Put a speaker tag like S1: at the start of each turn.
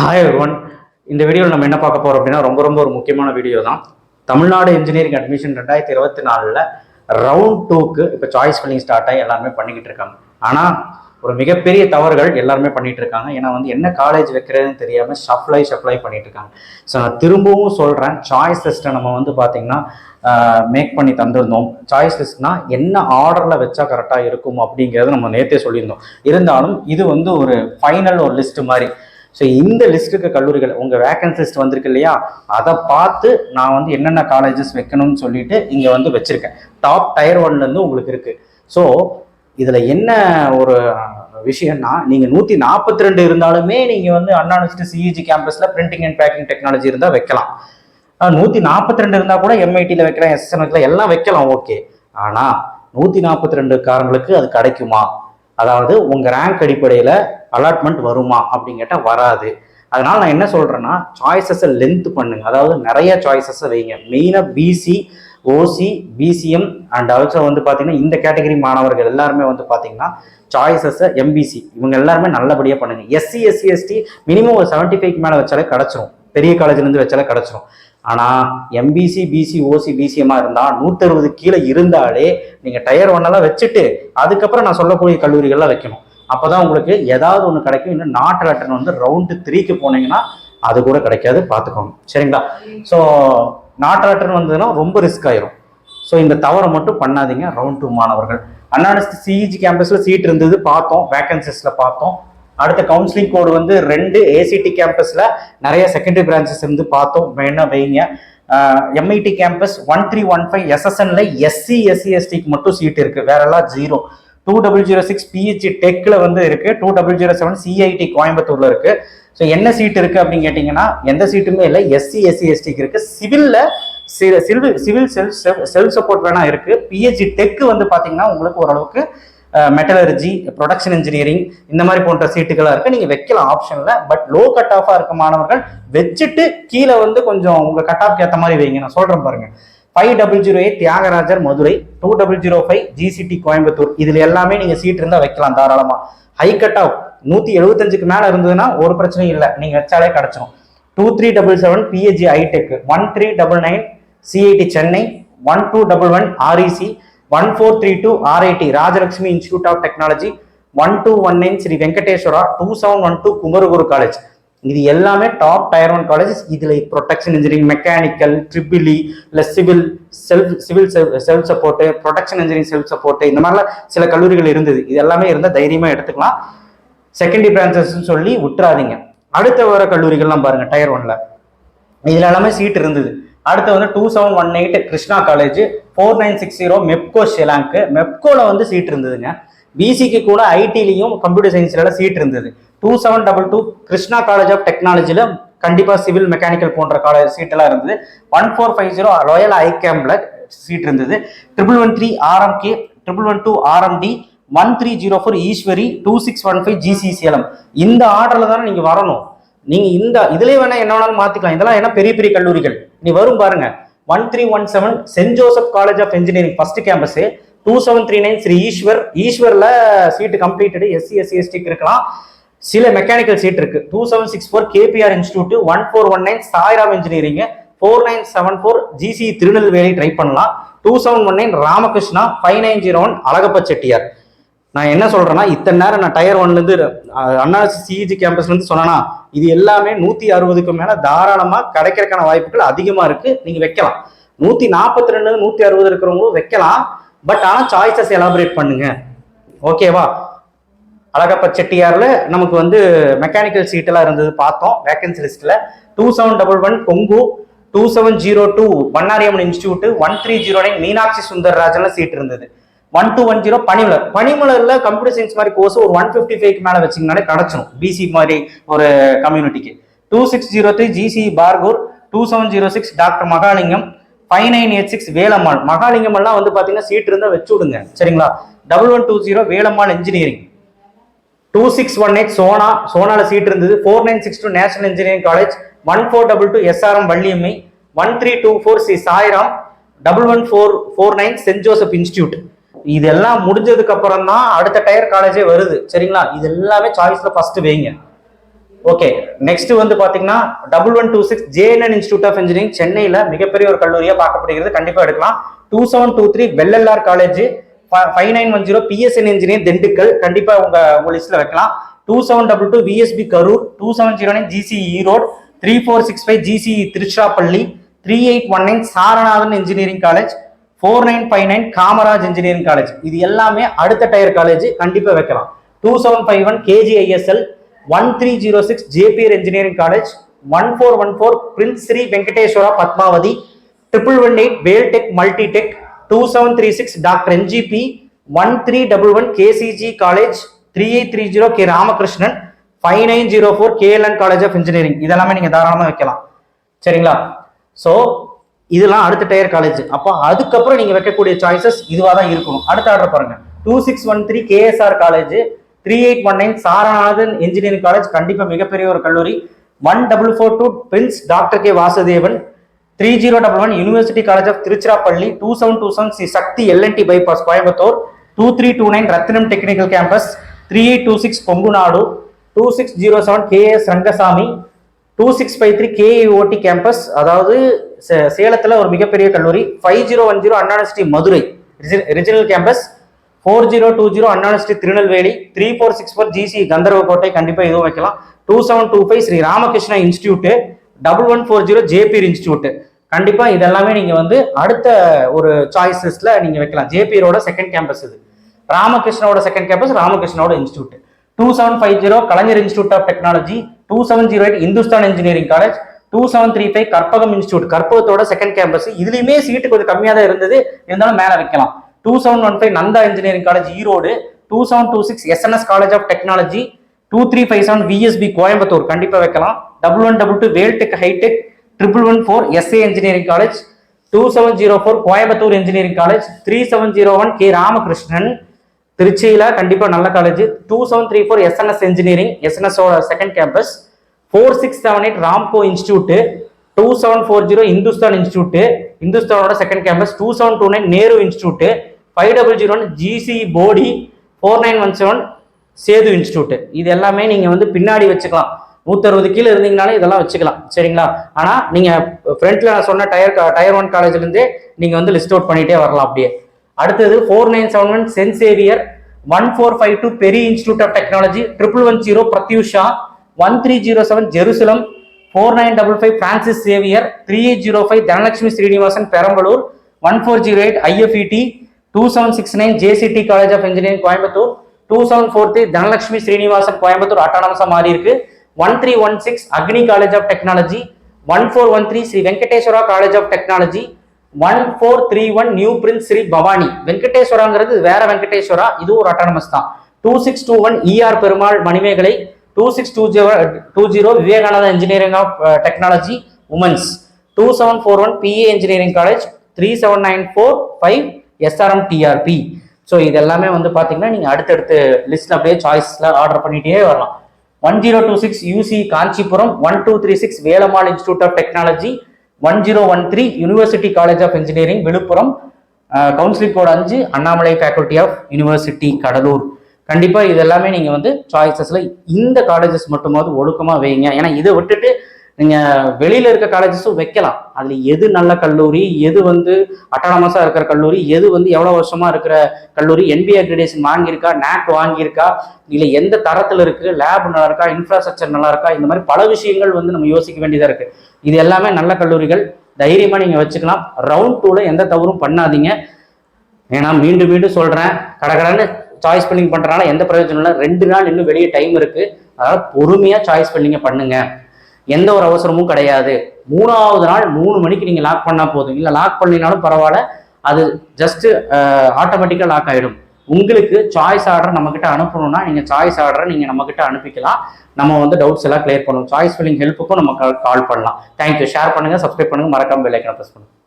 S1: Hi one இந்த வீடியோவில் நம்ம என்ன பார்க்க போகிறோம் அப்படின்னா ரொம்ப ரொம்ப ஒரு முக்கியமான வீடியோ தான். தமிழ்நாடு இன்ஜினியரிங் அட்மிஷன் ரெண்டாயிரத்தி இருபத்தி நாலில் ரவுண்ட் டூக்கு இப்போ சாய்ஸ் ஃபில்லிங் ஸ்டார்ட் ஆகி எல்லாருமே பண்ணிக்கிட்டு இருக்காங்க. ஆனால் ஒரு மிகப்பெரிய தவறுகள் எல்லாருமே பண்ணிட்டு இருக்காங்க. ஏன்னா வந்து என்ன காலேஜ் வைக்கிறதுன்னு தெரியாமல் ஷப்ளை ஷப்ளை பண்ணிட்டு இருக்காங்க. ஸோ நான் திரும்பவும் சொல்கிறேன் சாய்ஸ் லிஸ்ட்டை நம்ம வந்து பார்த்தீங்கன்னா மேக் பண்ணி தந்திருந்தோம். சாய்ஸ் லிஸ்ட்னா என்ன ஆர்டரில் வச்சா கரெக்டாக இருக்கும் அப்படிங்கிறத நம்ம நேற்றே சொல்லியிருந்தோம். இருந்தாலும் இது வந்து ஒரு ஃபைனல் ஒரு லிஸ்ட் மாதிரி. ஸோ இந்த லிஸ்ட்டுக்கு கல்லூரிகள் உங்கள் வேக்கன்சி லிஸ்ட் வந்திருக்கு இல்லையா? அதை பார்த்து நான் வந்து என்னென்ன காலேஜஸ் வைக்கணும்னு சொல்லிட்டு இங்கே வந்து வச்சுருக்கேன். டாப் டயர் ஒன்லேருந்து உங்களுக்கு இருக்குது ஸோ இதில் என்ன ஒரு விஷயம்னா நீங்கள் நூற்றி நாற்பத்தி ரெண்டு இருந்தாலுமே நீங்கள் வந்து அண்ணா யூனிவர்சிட்டி சிஇஜி கேம்பஸில் பிரிண்டிங் அண்ட் பேக்கிங் டெக்னாலஜி இருந்தால் வைக்கலாம். நூற்றி நாற்பத்தி ரெண்டு இருந்தால் கூட எம்ஐடியில் வைக்கலாம் எஸ்எஸ்என் வைக்கலாம் எல்லாம் வைக்கலாம் ஓகே. ஆனால் நூற்றி நாற்பத்தி ரெண்டு காரங்களுக்கு அது கிடைக்குமா? அதாவது உங்கள் ரேங்க் அடிப்படையில் அலாட்மெண்ட் வருமா அப்படின்னு கேட்டால் வராது. அதனால் நான் என்ன சொல்கிறேன்னா சாய்ஸஸை லென்த் பண்ணுங்க. அதாவது நிறைய சாய்ஸஸை வைங்க. மெயினாக BC OC BCM and also வந்து பார்த்தீங்கன்னா இந்த கேட்டகரி மாணவர்கள் எல்லாருமே வந்து பார்த்தீங்கன்னா சாய்ஸஸை எம்பிசி இவங்க எல்லாருமே நல்லபடியாக பண்ணுங்க. எஸ்சி எஸ்சி எஸ்டி மினிமம் ஒரு செவன்ட்டி ஃபைவ் மேலே வச்சாலே கிடச்சிரும். பெரிய காலேஜ்லேருந்து வச்சாலே கிடச்சிரும். ஆனால் எம்பிசி பிசி ஓசி பிசிஎம்மா இருந்தால் நூற்றறுபது கீழே இருந்தாலே நீங்கள் டயர் ஒன்னெல்லாம் வச்சுட்டு அதுக்கப்புறம் நான் சொல்லக்கூடிய கல்லூரிகள்லாம் வைக்கணும். அப்போ தான் உங்களுக்கு ஏதாவது ஒன்று கிடைக்கும். இன்னும் நாட்டு லெட்டர் வந்து ரவுண்டு த்ரீக்கு போனீங்கன்னா அது கூட கிடைக்காது. பார்த்துக்கோங்க. சரிங்களா? ஸோ நாட்டு லெட்டர் வந்ததுன்னா ரொம்ப ரிஸ்க் ஆயிரும். ஸோ இந்த தவறை மட்டும் பண்ணாதீங்க. ரவுண்ட் டூ மாணவர்கள். அண்ணாடிஸ்ட் சிஇஜி கேம்பஸில் சீட் இருந்தது. பார்த்தோம். வேகன்சிஸில் பார்த்தோம். அடுத்த கவுன்சிலிங் கோடு வந்து ரெண்டு ஏசிடி கேம்பஸில் நிறைய செகண்டரி பிரான்ச்சஸ் இருந்து பார்த்தோம். வேணா வைங்க. MIT campus one three one five எஸ்எஸ்என்ல SC SC எஸ்டிக்கு மட்டும் சீட் இருக்குது வேறெல்லாம் zero two double zero six PSG டெக்கில் வந்து இருக்குது two double zero seven CIT கோயம்புத்தூரில் இருக்குது ஸோ என்ன சீட் இருக்கு அப்படின்னு கேட்டிங்கன்னா எந்த சீட்டுமே இல்லை. எஸ்சி எஸ்சி எஸ்டிக்கு இருக்குது சிவிலில் civil civil self self support வேணால் இருக்குது பிஹெச்சி டெக்கு வந்து பார்த்தீங்கன்னா உங்களுக்கு ஓரளவுக்கு மெட்டலர்ஜி ப்ரொடக்ஷன் இன்ஜினியரிங் இந்த மாதிரி போன்ற சீட்டுகளாக இருக்குது நீங்கள் வைக்கலாம் ஆப்ஷனில் பட் லோ கட் ஆஃபாக இருக்க மாணவர்கள் வச்சுட்டு கீழே வந்து கொஞ்சம் உங்கள் கட் ஆஃப்க்கு ஏற்ற மாதிரி வைங்க. நான் சொல்கிறேன் பாருங்கள் five double zero eight Thiagarajar Madurai two double zero five GCT Coimbatore. இதில் எல்லாமே நீங்கள் சீட் இருந்தால் வைக்கலாம் தாராளமாக ஹை கட் ஆஃப் நூற்றி எழுபத்தஞ்சுக்கு மேலே இருந்ததுன்னா ஒரு பிரச்சனையும் இல்லை. நீங்கள் வச்சாலே கிடச்சிரும். Two three double seven PSG iTech one three double nine CIT Chennai one two double one REC one four three two RIT Rajalakshmi institute of technology one two one nine Sri Venkateswara two seven one two Kumaraguru college இது எல்லாமே top tier one colleges இதில் production engineering mechanical triple E இல்லை civil self civil self support production engineering self support இந்த மாதிரிலாம் சில கல்லூரிகள் இருந்தது. இது எல்லாமே இருந்தால் தைரியமாக எடுத்துக்கலாம். செகண்டரி பிரான்ச்சஸ்ன்னு சொல்லி விட்டுறாதீங்க. அடுத்த வர கல்லூரிகள்லாம் பாருங்கள் டயர் ஒன்ல இதில் எல்லாமே சீட் இருந்தது. அடுத்து வந்து two seven one eight Krishna college four nine six zero Mepco Schlenk மெப்கோவில் வந்து சீட் இருந்ததுங்க. பிசிக்கு கூட ஐடிலையும் கம்ப்யூட்டர் சயின்ஸ்ல சீட் இருந்தது. Two seven double two Krishna college of டெக்னாலஜியில் கண்டிப்பாக சிவில் மெக்கானிக்கல் போன்ற காலேஜ் சீட்டெல்லாம் இருந்தது. One four five zero royal ஐகேம்ல seat இருந்தது. Triple one three RMK triple one two RMD one three zero four Eswari two six one five ஜிசிசிஎலம் இந்த ஆர்டரில் தானே நீங்கள் வரணும். நீங்கள் இந்த இதுலேயே வேணால் என்ன வேணாலும் மாற்றிக்கலாம் இதெல்லாம் ஏன்னா பெரிய பெரிய கல்லூரிகள்? நீ வரும் பாருங்க. One three one seven saint Joseph college of engineering first campus two seven three nine Sri Eswar ஈஸ்வரில் seat completed SC SC எஸ்டிக்கு இருக்கலாம். சில மெக்கானிக்கல் சீட் இருக்கு. Two seven six four KPR institute one four one nine Sairam engineering four nine seven four GC Tirunelveli try பண்ணலாம். Two seven one nine Ramakrishna five nine zero one Alagappa Chettiar நான் என்ன சொல்றேன்னா இத்தனை நேரம் நான் tyre ஒன்லேருந்து அண்ணா CEG கேம்பஸ்லேருந்து சொன்னேன்னா இது எல்லாமே நூத்தி அறுபதுக்கு மேல தாராளமாக கிடைக்கிறதுக்கான வாய்ப்புகள் அதிகமா இருக்கு. நீங்க வைக்கலாம். நூத்தி நாற்பத்தி ரெண்டு நூத்தி அறுபது இருக்கிறவங்களும் வைக்கலாம். பட் ஆனால் சாய்ஸஸ் எலாபரேட் பண்ணுங்க. ஓகேவா அழகப்ப செட்டியாரில் நமக்கு வந்து மெக்கானிக்கல் சீட்டெல்லாம் இருந்தது பார்த்தோம் வேக்கன்சி லிஸ்ட்டில் two seven double one Kongu two seven zero two Bannariamman institute one three zero nine Meenakshi சுந்தரராஜன்ல seat இருந்தது. One two one zero Panimalar. பனிமலரில் computer science மாதிரி கோர்ஸ் ஒரு ஒன் ஃபிஃப்டி ஃபைவ்க்கு மேலே வச்சிங்கனாலே கிடைச்சிடும் பிசி மாதிரி ஒரு கம்யூனிட்டிக்கு two six zero three GC Bargur two seven zero six doctor Mahalingam five nine eight six Velammal. Mahalingam எல்லாம் வந்து பார்த்தீங்கன்னா சீட் இருந்தால் வச்சு விடுங்க. சரிங்களா? Double one two zero Velammal engineering two six one eight Sona சோனால seat இருந்தது. Four nine six two national engineering college one four double two SRM Valliammai one three two four C Sairam double one four four nine saint Joseph institute. இதெல்லாம் முடிஞ்சதுக்கு அப்புறம் தான் அடுத்த tyre காலேஜே வருது. சரிங்களா? இது எல்லாமே சாய்ஸ்ல ஃபர்ஸ்ட் வைங்க. ஓகே நெக்ஸ்ட் வந்து பாத்தீங்கன்னா double one two six JNN institute of engineering சென்னையில மிகப்பெரிய ஒரு கல்லூரியா பார்க்கப்படுகிறது. கண்டிப்பா எடுக்கலாம். Two seven two three Vallalar college five nine one zero PSN engineer Dindigul கண்டிப்பா உங்க உங்க லிஸ்ட்ல வைக்கலாம். Two seven double two VSB Karur two seven zero nine GC Erode three four six five GC Tiruchirappalli three eight one nine Saranathan engineering college four nine five nine Kamaraj engineering college இது எல்லாமே அடுத்த tier college கண்டிப்பா வைக்கலாம். Two seven five one KGISL one three zero six JPR engineering college one four one four prince Sri Venkateswara Padmavathi triple one eight Veltech multitech two seven three six doctor NGP one three double one KCG college three eight three zero K Ramakrishnan five nine zero four KLN college of engineering இதெல்லாமே நீங்கள் தாராளமாக வைக்கலாம். சரிங்களா? So இதெல்லாம் அடுத்த tier college அப்போ அதுக்கப்புறம் நீங்கள் வைக்கக்கூடிய சாய்ஸஸ் இதுவாக தான் இருக்கணும். அடுத்த ஆர்டர் பாருங்க. Two six one three KSR college three eight one nine Saranathan engineering college கண்டிப்பாக மிகப்பெரிய ஒரு கல்லூரி. One double four two prince doctor K Vasudevan three zero double one university college of Tiruchirappalli two seven two seven C Sakthi L and T bypass Coimbatore two three two nine Ratnam technical campus three eight two six Kongunadu two six zero seven KS Rangasamy two six five three KIOT campus அதாவது சே- ஒரு மிகப்பெரிய கல்லூரி five zero one zero அண்ணாநிஸ்டி Madurai regional campus four zero two zero அண்ணாநிஸ்டி Tirunelveli three four six four GC Gandarvakottai கண்டிப்பாக இதுவும் வைக்கலாம் two seven two five Sri Ramakrishna institute double one four zero JPR institute கண்டிப்பா இதெல்லாமே நீங்க வந்து அடுத்த ஒரு சாய்ஸஸ்ல நீங்க வைக்கலாம். ஜேபிஆரோட செகண்ட் கேம்பஸ் இது. ராமகிருஷ்ணோட second campus ராமகிருஷ்ணோட institute two seven five zero Kalaignar institute of technology two seven zero eight Hindustan engineering college two seven three five Karpagam institute கற்பகத்தோட second campus இதுலயுமே சீட்டு கொஞ்சம் கம்மியாக தான் இருந்தது. இருந்தாலும் மேல வைக்கலாம். Two seven one five Nandha engineering college Erode. Two seven two six SNS college of technology two three five seven VSB Coimbatore கண்டிப்பாக வைக்கலாம். Double one double two Veltech high tech triple one four SA engineering college two seven zero four Coimbatore engineering college three seven zero one K Ramakrishnan திருச்சியில் கண்டிப்பாக நல்ல college two seven three four SNS engineering எஸ்என்எஸோட second campus four six seven eight Ramco institute two seven four zero Hindustan institute இந்துஸ்தானோட second campus two seven two nine Nehru institute five double zero one GC Bodi four nine one seven Sethu institute இது எல்லாமே நீங்கள் வந்து பின்னாடி வச்சுக்கலாம். நூற்றறுபது கீழே இருந்தீங்கனாலே இதெல்லாம் வச்சுக்கலாம். சரிங்களா? ஆனால் நீங்கள் ஃப்ரண்ட்ல நான் சொன்ன டயர் டயர் ஒன் காலேஜ்லேருந்தே நீங்கள் வந்து லிஸ்ட் அவுட் பண்ணிகிட்டே வரலாம் அப்படியே. அடுத்தது four nine seven one saint Xavier one four five two Peri institute of technology triple one zero Prathyusha one three zero seven Jerusalem four nine double five Francis Xavier three eight zero five Dhanalakshmi Srinivasan Perambalur one four zero eight IFET two seven six nine JCT college of engineering Coimbatore two seven four three Dhanalakshmi Srinivasan Coimbatore அட்டானமஸாக மாறி இருக்குது one three one six Agni college of technology one four one three Sri Venkateswara college of technology one four three one new prince Sri Bhavani வெங்கடேஸ்வராங்கிறது வேற வெங்கடேஸ்வரா இது ஒரு autonomous தான் two six two one ER Perumal Manimegalai two six two zero two zero Vivekananda engineering of technology women's two seven four one PA engineering college three seven nine four five SRM TRP so இது எல்லாமே வந்து பார்த்தீங்கன்னா நீங்கள் அடுத்தடுத்து லிஸ்ட்டில் அப்படியே சாய்ஸில் order பண்ணிட்டே வரலாம். One zero two six UC Kanchipuram one two three six Velammal institute of technology one zero one three university college of engineering Villupuram counselling code அஞ்சு Annamalai faculty of university Cuddalore கண்டிப்பாக இது எல்லாமே வந்து சாய்ஸஸில் இந்த colleges மட்டுமாவது ஒழுக்கமாக வைங்க. ஏன்னா இதை விட்டுட்டு நீங்கள் வெளியில் இருக்க காலேஜஸும் வைக்கலாம். அதில் எது நல்ல கல்லூரி எது வந்து அட்டானமஸாக இருக்கிற கல்லூரி எது வந்து எவ்வளோ வருஷமாக இருக்கிற கல்லூரி என்பிஏ அக்ரிடேஷன் வாங்கியிருக்கா நேக் வாங்கியிருக்கா இல்லை எந்த தரத்தில் இருக்குது லேப் நல்லா இருக்கா இன்ஃப்ராஸ்ட்ரக்சர் நல்லா இருக்கா இந்த மாதிரி பல விஷயங்கள் வந்து நம்ம யோசிக்க வேண்டியதாக இருக்குது இது எல்லாமே நல்ல கல்லூரிகள். தைரியமாக நீங்கள் வச்சுக்கலாம். ரவுண்ட் டூவில் எந்த தவறும் பண்ணாதீங்க. ஏன்னா மீண்டும் மீண்டும் சொல்கிறேன் கடகடன்னு சாய்ஸ் பில்லிங் பண்ணுறனால எந்த பிரயோஜனம் இல்லை. ரெண்டு நாள் இன்னும் வெளியே டைம் இருக்குது அதனால் பொறுமையாக சாய்ஸ் பில்லிங்க பண்ணுங்கள் எந்த ஒரு அவசரமும் கிடையாது. மூணாவது நாள் மூணு மணிக்கு நீங்கள் லாக் பண்ணால் போதும். இல்லை லாக் பண்ணினாலும் பரவாயில்ல. அது ஜஸ்ட்டு ஆட்டோமேட்டிக்காக லாக் ஆகிடும் உங்களுக்கு சாய்ஸ் ஆர்டர் நம்ம அனுப்பணும்னா நீங்கள் சாய்ஸ் ஆர்டரை நீங்கள் நம்ம கிட்ட அனுப்பிக்கலாம். நம்ம வந்து டவுட்ஸ் எல்லாம் கிளியர் பண்ணுவோம். சாய்ஸ் ஃபில்லிங் ஹெல்ப்புக்கும் நம்ம கால் பண்ணலாம். தேங்க்யூ ஷேர் பண்ணுங்க சப்ஸ்கிரைப் பண்ணுங்கள் மறக்காமல் பெல் ஐக்கனை ப்ரெஸ் பண்ணுங்கள்